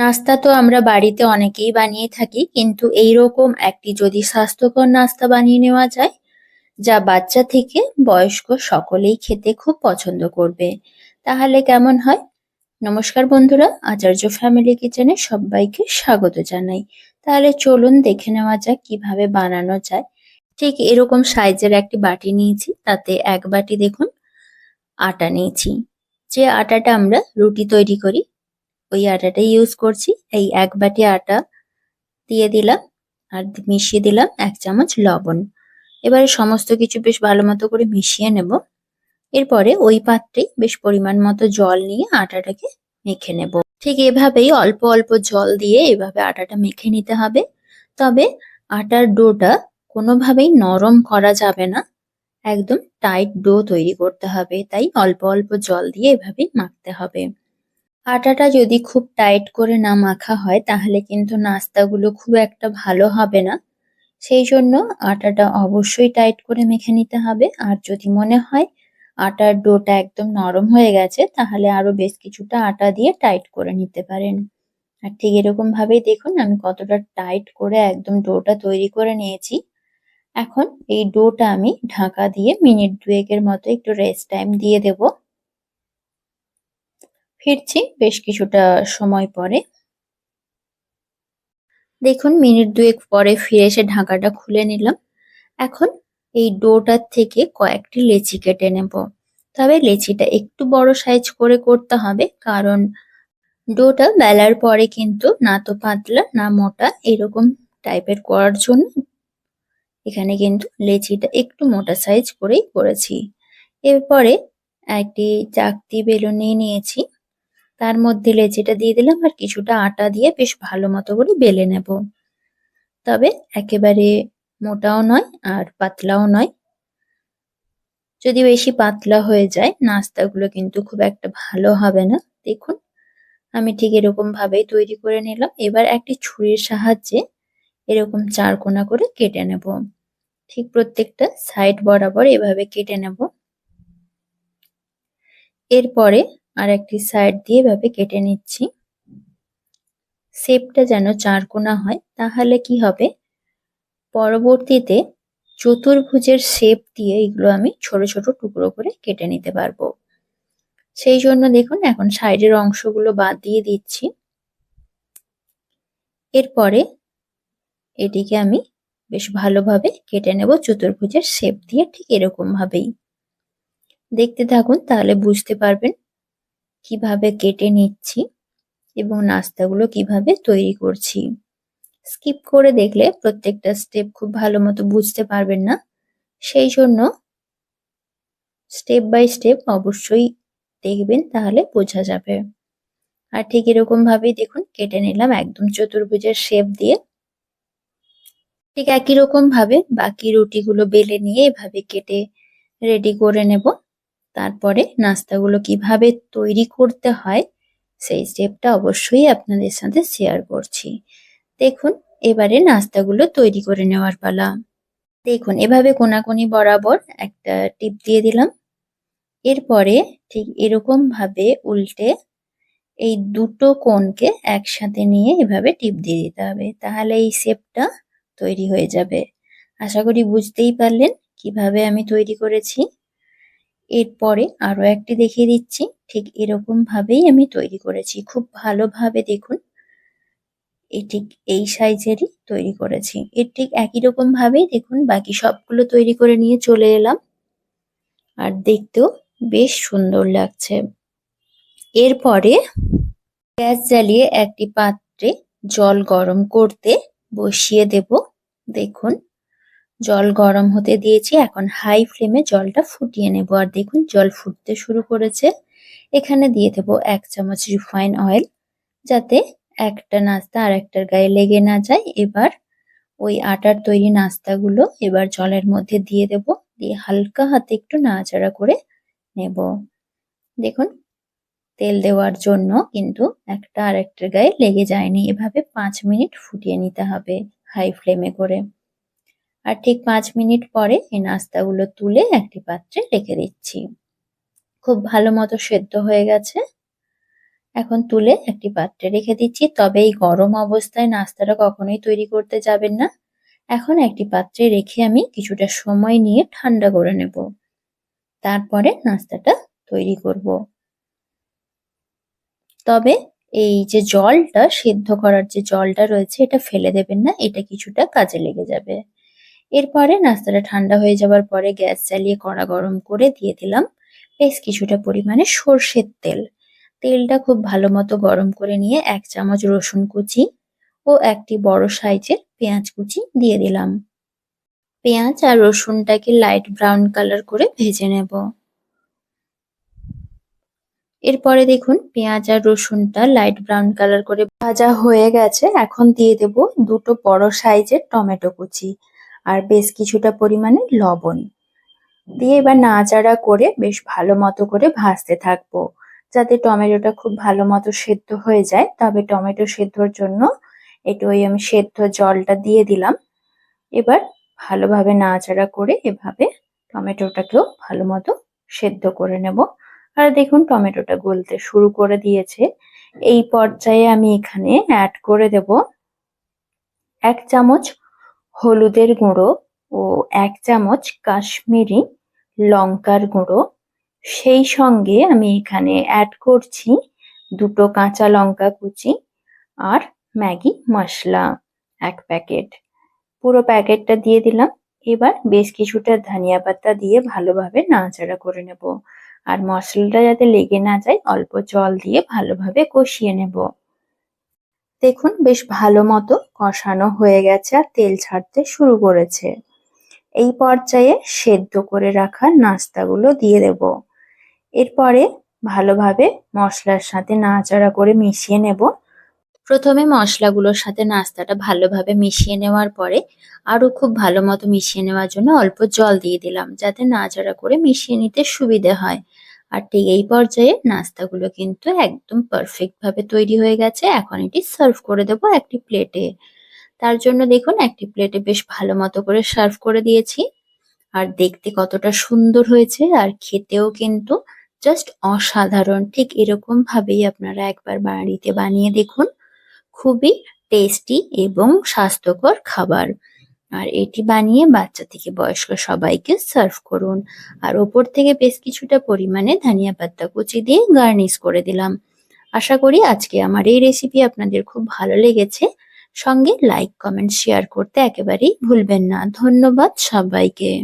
নাস্তা তো আমরা বাড়িতে অনেকেই বানিয়ে থাকি, কিন্তু এইরকম একটি যদি স্বাস্থ্যকর নাস্তা বানিয়ে নেওয়া যায়, যা বাচ্চা থেকে বয়স্ক সকলেই খেতে খুব পছন্দ করবে। তাহলে কেমন হয়? নমস্কার বন্ধুরা, আচার্য ফ্যামিলি কিচেনে সবাইকে স্বাগত জানাই। তাহলে চলুন দেখে নেওয়া যাক কীভাবে বানানো যায়। ঠিক এরকম সাইজের একটি বাটি নিয়েছি, তাতে এক বাটি দেখুন, আটা নিয়েছি। যে আটাটা আমরা রুটি তৈরি করি ওই আটাটাই ইউজ করছি। এই এক বাটি আটা দিয়ে দিলাম আর মিশিয়ে দিলাম এক চামচ লবণ। এবারে সমস্ত কিছু বেশ ভালো মতো করে মিশিয়ে নেব। এরপরে ওই পাত্রেই বেশ পরিমাণ মতো জল নিয়ে আটাটাকে মেখে নেব। ঠিক এভাবেই অল্প অল্প জল দিয়ে এভাবে আটাটা মেখে নিতে হবে। তবে আটার ডোটা কোনোভাবেই নরম করা যাবে না। একদম টাইট ডো তৈরি করতে হবে। তাই অল্প অল্প জল দিয়ে এভাবেই মাখতে হবে। আটাটা যদি খুব টাইট করে না মাখা হয়, তাহলে কিন্তু নাস্তাগুলো খুব একটা ভালো হবে না। সেই জন্য আটাটা অবশ্যই টাইট করে মেখে নিতে হবে। আর যদি মনে হয় আটার ডোটা একদম নরম হয়ে গেছে, তাহলে আরও বেশ কিছুটা আটা দিয়ে টাইট করে নিতে পারেন। আর ঠিক এরকম ভাবেই দেখুন, আমি কতটা টাইট করে একদম ডোটা তৈরি করে নিয়েছি। এখন এই ডোটা আমি ঢাকা দিয়ে মিনিট দুয়েকের মতো একটু রেস্ট টাইম দিয়ে দেবো। ফিরছি, বেশ কিছুটা সময় পরে। দেখুন, মিনিট দুয়েক পরে ফিরে এসে ঢাকাটা খুলে নিলাম। এখন এই ডোটার থেকে কয়েকটি লেচি কেটে নেব। তবে লেচিটা একটু বড় সাইজ করে করতে হবে, কারণ ডোটা বেলার পরে কিন্তু না তো পাতলা, না মোটা এরকম টাইপের করার জন্য এখানে কিন্তু লেচিটা একটু মোটা সাইজ করেই করেছি। এরপরে একটি চাকতি বেলুন নিয়ে নিয়েছি। তার মধ্যে লেচিটা দিয়ে দিলাম আর কিছুটা আটা দিয়ে বেশ ভালো মতো করে বেলে নেব। তবে একেবারে মোটাও নয় আর পাতলাও নয়। যদি বেশি পাতলা হয়ে যায়, নাস্তাগুলো কিন্তু খুব একটা ভালো হবে না। দেখুন, আমি ঠিক এরকম ভাবেই তৈরি করে নিলাম। এবার একটি ছুরির সাহায্যে এরকম চার কোনা করে কেটে নেব। ঠিক প্রত্যেকটা সাইড বরাবর এভাবে কেটে নেব। এরপরে আর একটি সাইড দিয়ে এভাবে কেটে নিচ্ছি। শেপটা যেন চারকোনা হয়, তাহলে কি হবে? পরবর্তীতে চতুর্ভুজের শেপ দিয়ে এগুলো আমি ছোট ছোট টুকরো করে কেটে নিতে পারব। সেই জন্য দেখুন, এখন সাইডের অংশগুলো বাদ দিয়ে দিচ্ছি। এরপরে এটিকে আমি বেশ ভালোভাবে কেটে নেব চতুর্ভুজের শেপ দিয়ে ঠিক এরকম ভাবেই দেখতে থাকুন, তাহলে বুঝতে পারবেন কীভাবে কেটে নিচ্ছি এবং নাস্তাগুলো কীভাবে তৈরি করছি। স্কিপ করে দেখলে প্রত্যেকটা স্টেপ খুব ভালো মতো বুঝতে পারবেন না। সেই জন্য স্টেপ বাই স্টেপ অবশ্যই দেখবেন, তাহলে বোঝা যাবে। আর ঠিক এরকম ভাবেই দেখুন, কেটে নিলাম একদম চতুর্ভুজের শেপ দিয়ে। ঠিক একই রকম ভাবে বাকি রুটিগুলো বেলে নিয়ে এভাবে কেটে রেডি করে নেব। তারপরে নাস্তাগুলো কীভাবে তৈরি করতে হয়, সেই স্টেপটা অবশ্যই আপনাদের সাথে শেয়ার করছি। দেখুন, এবারে নাস্তাগুলো তৈরি করে নেওয়ার পালা। দেখুন, এভাবে কোনাকুনি বরাবর একটা টিপ দিয়ে দিলাম। এরপরে ঠিক এরকম ভাবে উল্টে এই দুটো কোনকে একসাথে নিয়ে এভাবে টিপ দিয়ে দিতে হবে, তাহলে এই শেপটা তৈরি হয়ে যাবে। আশা করি বুঝতেই পারলেন কীভাবে আমি তৈরি করেছি। এরপরে আরও একটি দেখিয়ে দিচ্ছি। ঠিক এরকম ভাবেই আমি তৈরি করেছি। খুব ভালোভাবে দেখুন এই ঠিক এই সাইজেরই তৈরি করেছি। এর ঠিক একই রকম ভাবেই দেখুন, বাকি সবগুলো তৈরি করে নিয়ে চলে এলাম। আর দেখতেও বেশ সুন্দর লাগছে। এরপরে গ্যাস জ্বালিয়ে একটি পাত্রে জল গরম করতে বসিয়ে দেব। দেখুন জল গরম হতে দিয়েছি। এখন হাই ফ্লেমে জলটা ফুটিয়ে নেব। আর দেখুন, জল ফুটতে শুরু করেছে। এখানে দিয়ে দেবো এক চামচ রিফাইন অয়েল, যাতে একটা নাস্তা আর একটার গায়ে লেগে না যায়। এবার ওই আটার তৈরি নাস্তাগুলো এবার জলের মধ্যে দিয়ে দেব। দিয়ে হালকা হাতে একটু নাড়াচাড়া করে নেব। দেখুন, তেল দেওয়ার জন্য কিন্তু একটা আর একটার গায়ে লেগে যায়নি। এভাবে পাঁচ মিনিট ফুটিয়ে নিতে হবে হাই ফ্লেমে করে। আর ঠিক পাঁচ মিনিট পরে এই নাস্তাগুলো তুলে একটি পাত্রে রেখে দিচ্ছি। খুব ভালো মতো সেদ্ধ হয়ে গেছে। এখন তুলে একটি পাত্রে রেখে দিচ্ছি। তবে এই গরম অবস্থায় নাস্তাটা কখনোই তৈরি করতে যাবেন না। এখন একটি পাত্রে রেখে আমি কিছুটা সময় নিয়ে ঠান্ডা করে নেব। তারপরে নাস্তাটা তৈরি করব। তবে এই যে জলটা, সেদ্ধ করার যে জলটা রয়েছে, এটা ফেলে দেবেন না। এটা কিছুটা কাজে লেগে যাবে। এরপরে নাস্তাটা ঠান্ডা হয়ে যাওয়ার পরে গ্যাস চালিয়ে কড়া গরম করে দিয়ে দিলাম। বেশ কিছুটা পরিমাণে সর্ষের তেল। তেলটা খুব ভালো মতো গরম করে নিয়ে এক চামচ রসুন কুচি ও একটি বড় সাইজের পেঁয়াজ কুচি দিয়ে দিলাম। পেঁয়াজ আর রসুনটাকে লাইট ব্রাউন কালার করে ভেজে নেব। এরপরে দেখুন, পেঁয়াজ আর রসুনটা লাইট ব্রাউন কালার করে ভাজা হয়ে গেছে। এখন দিয়ে দেব দুটো বড় সাইজের টমেটো কুচি। আর বেশ কিছুটা পরিমাণে লবণ। দিয়ে এবার নাড়াচাড়া করে বেশ ভালো মতো করে ভাজতে থাকব। যাতে টমেটোটা খুব ভালো মতো সেদ্ধ হয়ে যায়। তবে টমেটো সেদ্ধর জন্য একটু ওই আমি সেদ্ধ জলটা দিয়ে দিলাম। এবার ভালোভাবে নাচাড়া করে এভাবে টমেটোটাকেও ভালো মতো সেদ্ধ করে নেব। আর দেখুন টমেটোটা গলতে শুরু করে দিয়েছে। এই পর্যায়ে আমি এখানে অ্যাড করে দেব এক চামচ হলুদের গুঁড়ো ও এক চামচ কাশ্মীরি লঙ্কার গুঁড়ো। সেই সঙ্গে আমি এখানে অ্যাড করছি দুটো কাঁচা লঙ্কা কুচি আর ম্যাগি মশলা এক প্যাকেট পুরো প্যাকেটটা দিয়ে দিলাম। এবার বেশ কিছুটা ধনিয়া পাতা দিয়ে ভালোভাবে নাড়াচাড়া করে নেব। আর মশলাটা যাতে লেগে না যায়, অল্প জল দিয়ে ভালোভাবে কষিয়ে নেব। দেখুন, বেশ ভালো মতো কষানো হয়ে গেছে আর তেল ছাড়তে শুরু করেছে। এই পর্যায়ে সেদ্ধ করে রাখা নাস্তাগুলো দিয়ে দেব। এরপরে ভালোভাবে মশলার সাথে নাড়াচাড়া করে মিশিয়ে নেব। প্রথমে মশলাগুলোর সাথে নাস্তাটা ভালোভাবে মিশিয়ে নেওয়ার পরে আরও খুব ভালো মতো মিশিয়ে নেওয়ার জন্য অল্প জল দিয়ে দিলাম, যাতে নাড়াচাড়া করে মিশিয়ে নিতে সুবিধে হয়। আর ঠিক এই পর্যায়ে নাস্তাগুলো কিন্তু একদম পারফেক্ট ভাবে তৈরি হয়ে গেছে। এখন এটি সার্ভ করে দেবো একটি প্লেটে তার জন্য দেখুন, একটি প্লেটে বেশ ভালো মতো করে সার্ভ করে দিয়েছি। আর দেখতে কতটা সুন্দর হয়েছে আর খেতেও কিন্তু জাস্ট অসাধারণ। ঠিক এরকম ভাবেই আপনারা একবার বাড়িতে বানিয়ে দেখুন। খুবই টেস্টি এবং স্বাস্থ্যকর খাবার। আর এটি বানিয়ে বাচ্চা থেকে বয়স্ক সবাইকে সার্ভ করুন। আর ওপর থেকে বেশ কিছুটা পরিমাণে ধনিয়া পাতা কুচি দিয়ে গার্নিশ করে দিলাম। আশা করি আজকে আমার এই রেসিপি আপনাদের খুব ভালো লেগেছে। সঙ্গে লাইক কমেন্ট শেয়ার করতে একেবারেই ভুলবেন না। ধন্যবাদ সবাইকে।